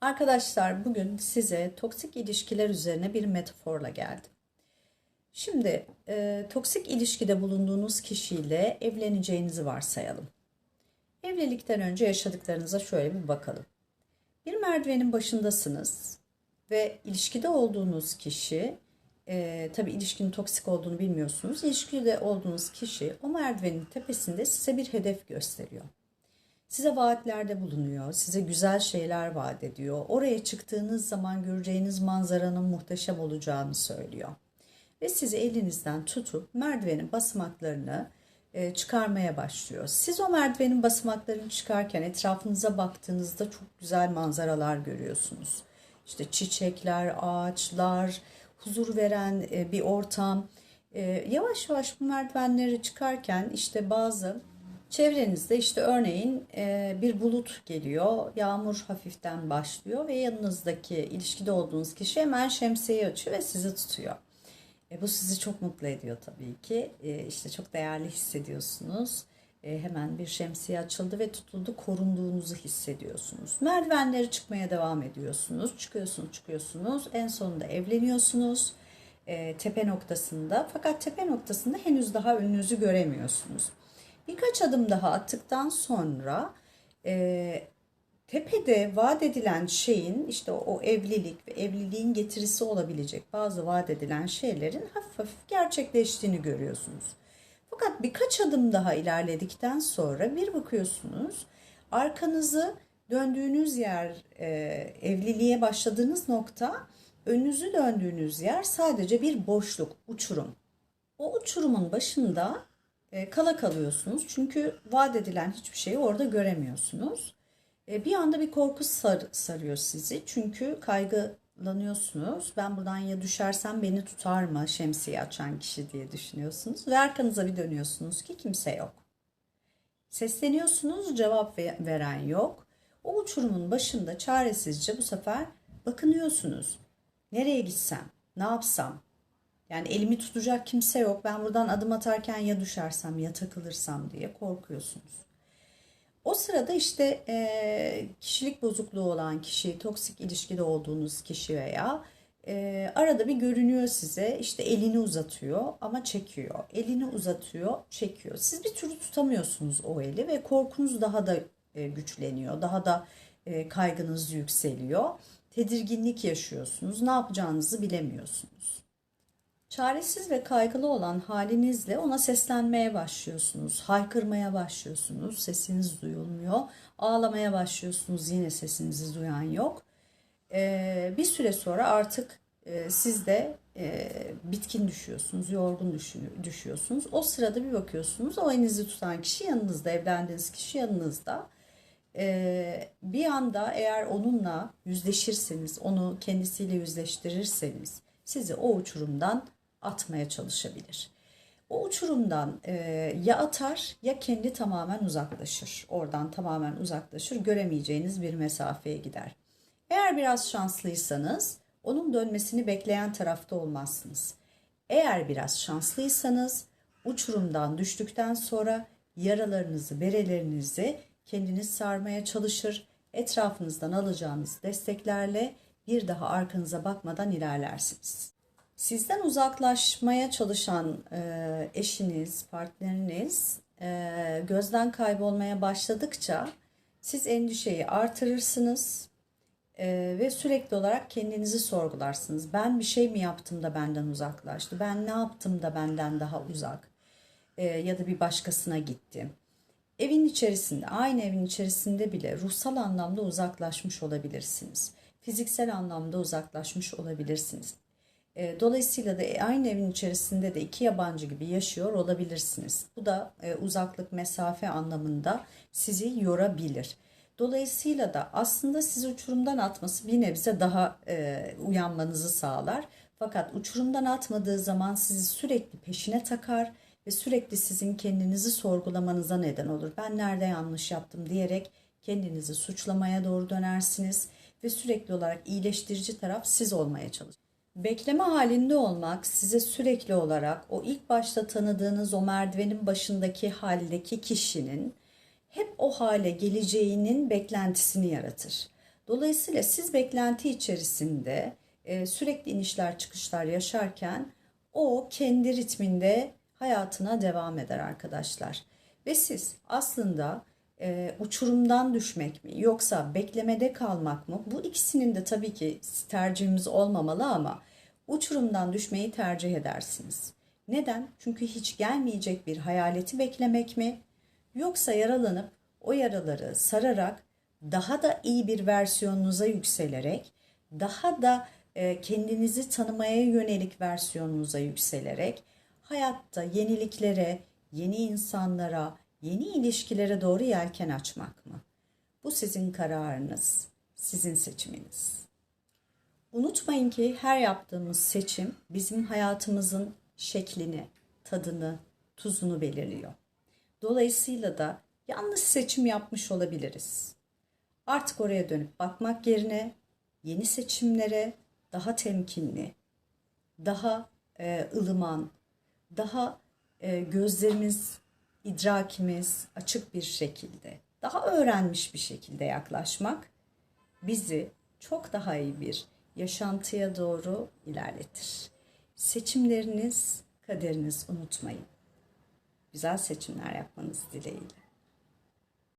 Arkadaşlar bugün size toksik ilişkiler üzerine bir metaforla geldim. Şimdi e, toksik ilişkide bulunduğunuz kişiyle evleneceğinizi varsayalım. Evlilikten önce yaşadıklarınıza şöyle bir bakalım. Bir merdivenin başındasınız ve ilişkide olduğunuz kişi, e, tabii ilişkinin toksik olduğunu bilmiyorsunuz. İlişkide olduğunuz kişi o merdivenin tepesinde size bir hedef gösteriyor. Size vaatlerde bulunuyor, size güzel şeyler vaat ediyor. Oraya çıktığınız zaman göreceğiniz manzaranın muhteşem olacağını söylüyor. Ve sizi elinizden tutup merdivenin basamaklarını e, çıkarmaya başlıyor. Siz o merdivenin basamaklarını çıkarken etrafınıza baktığınızda çok güzel manzaralar görüyorsunuz. İşte çiçekler, ağaçlar, huzur veren e, bir ortam. E, yavaş yavaş bu merdivenleri çıkarken işte bazı Çevrenizde işte örneğin e, bir bulut geliyor, yağmur hafiften başlıyor ve yanınızdaki ilişkide olduğunuz kişi hemen şemsiyeyi açıyor ve sizi tutuyor. E, bu sizi çok mutlu ediyor tabii ki. E, işte çok değerli hissediyorsunuz. E, hemen bir şemsiye açıldı ve tutuldu, korunduğunuzu hissediyorsunuz. Merdivenleri çıkmaya devam ediyorsunuz. Çıkıyorsunuz, çıkıyorsunuz. En sonunda evleniyorsunuz. E, tepe noktasında. Fakat tepe noktasında henüz daha önünüzü göremiyorsunuz. Birkaç adım daha attıktan sonra e, tepede vaat edilen şeyin işte o evlilik ve evliliğin getirisi olabilecek bazı vaat edilen şeylerin hafif hafif gerçekleştiğini görüyorsunuz. Fakat birkaç adım daha ilerledikten sonra bir bakıyorsunuz arkanızı döndüğünüz yer e, evliliğe başladığınız nokta önünüzü döndüğünüz yer sadece bir boşluk, uçurum. O uçurumun başında kala kalıyorsunuz. Çünkü vaat edilen hiçbir şeyi orada göremiyorsunuz. E, bir anda bir korku sar, sarıyor sizi. Çünkü kaygılanıyorsunuz. Ben buradan ya düşersem beni tutar mı şemsiye açan kişi diye düşünüyorsunuz. Ve arkanıza bir dönüyorsunuz ki kimse yok. Sesleniyorsunuz cevap veren yok. O uçurumun başında çaresizce bu sefer bakınıyorsunuz. Nereye gitsem? Ne yapsam? Yani elimi tutacak kimse yok. Ben buradan adım atarken ya düşersem ya takılırsam diye korkuyorsunuz. O sırada işte e, kişilik bozukluğu olan kişi, toksik ilişkide olduğunuz kişi veya e, arada bir görünüyor size. işte elini uzatıyor ama çekiyor. Elini uzatıyor, çekiyor. Siz bir türlü tutamıyorsunuz o eli ve korkunuz daha da e, güçleniyor. Daha da kaygınız yükseliyor. Tedirginlik yaşıyorsunuz. Ne yapacağınızı bilemiyorsunuz. Çaresiz ve kaygılı olan halinizle ona seslenmeye başlıyorsunuz. Haykırmaya başlıyorsunuz. Sesiniz duyulmuyor. Ağlamaya başlıyorsunuz. Yine sesinizi duyan yok. Ee, bir süre sonra artık e, siz de e, bitkin düşüyorsunuz. Yorgun düşüyorsunuz. O sırada bir bakıyorsunuz. O elinizi tutan kişi yanınızda. Evlendiğiniz kişi yanınızda. Ee, bir anda eğer onunla yüzleşirseniz, onu kendisiyle yüzleştirirseniz sizi o uçurumdan atmaya çalışabilir. O uçurumdan e, ya atar ya kendi tamamen uzaklaşır. Oradan tamamen uzaklaşır. Göremeyeceğiniz bir mesafeye gider. Eğer biraz şanslıysanız onun dönmesini bekleyen tarafta olmazsınız. Eğer biraz şanslıysanız uçurumdan düştükten sonra yaralarınızı, berelerinizi kendiniz sarmaya çalışır. Etrafınızdan alacağınız desteklerle bir daha arkanıza bakmadan ilerlersiniz. Sizden uzaklaşmaya çalışan e, eşiniz, partneriniz e, gözden kaybolmaya başladıkça siz endişeyi artırırsınız e, ve sürekli olarak kendinizi sorgularsınız. Ben bir şey mi yaptım da benden uzaklaştı? Ben ne yaptım da benden daha uzak? E, ya da bir başkasına gitti. Evin içerisinde, aynı evin içerisinde bile ruhsal anlamda uzaklaşmış olabilirsiniz. Fiziksel anlamda uzaklaşmış olabilirsiniz. E, dolayısıyla da aynı evin içerisinde de iki yabancı gibi yaşıyor olabilirsiniz. Bu da e, uzaklık, mesafe anlamında sizi yorabilir. Dolayısıyla da aslında sizi uçurumdan atması bir nebze daha e, uyanmanızı sağlar. Fakat uçurumdan atmadığı zaman sizi sürekli peşine takar ve sürekli sizin kendinizi sorgulamanıza neden olur. Ben nerede yanlış yaptım diyerek kendinizi suçlamaya doğru dönersiniz ve sürekli olarak iyileştirici taraf siz olmaya çalışırsınız. Bekleme halinde olmak size sürekli olarak o ilk başta tanıdığınız o merdivenin başındaki haldeki kişinin hep o hale geleceğinin beklentisini yaratır. Dolayısıyla siz beklenti içerisinde e, sürekli inişler çıkışlar yaşarken o kendi ritminde hayatına devam eder arkadaşlar. Ve siz aslında e, uçurumdan düşmek mi yoksa beklemede kalmak mı? Bu ikisinin de tabii ki tercihimiz olmamalı ama uçurumdan düşmeyi tercih edersiniz. Neden? Çünkü hiç gelmeyecek bir hayaleti beklemek mi? Yoksa yaralanıp o yaraları sararak daha da iyi bir versiyonunuza yükselerek, daha da e, kendinizi tanımaya yönelik versiyonunuza yükselerek hayatta yeniliklere, yeni insanlara, yeni ilişkilere doğru yelken açmak mı? Bu sizin kararınız, sizin seçiminiz. Unutmayın ki her yaptığımız seçim bizim hayatımızın şeklini, tadını, tuzunu belirliyor. Dolayısıyla da yanlış seçim yapmış olabiliriz. Artık oraya dönüp bakmak yerine yeni seçimlere daha temkinli, daha e, ılıman, daha e, gözlerimiz, idrakimiz açık bir şekilde, daha öğrenmiş bir şekilde yaklaşmak bizi çok daha iyi bir yaşantıya doğru ilerletir. Seçimleriniz kaderiniz unutmayın. Güzel seçimler yapmanız dileğiyle.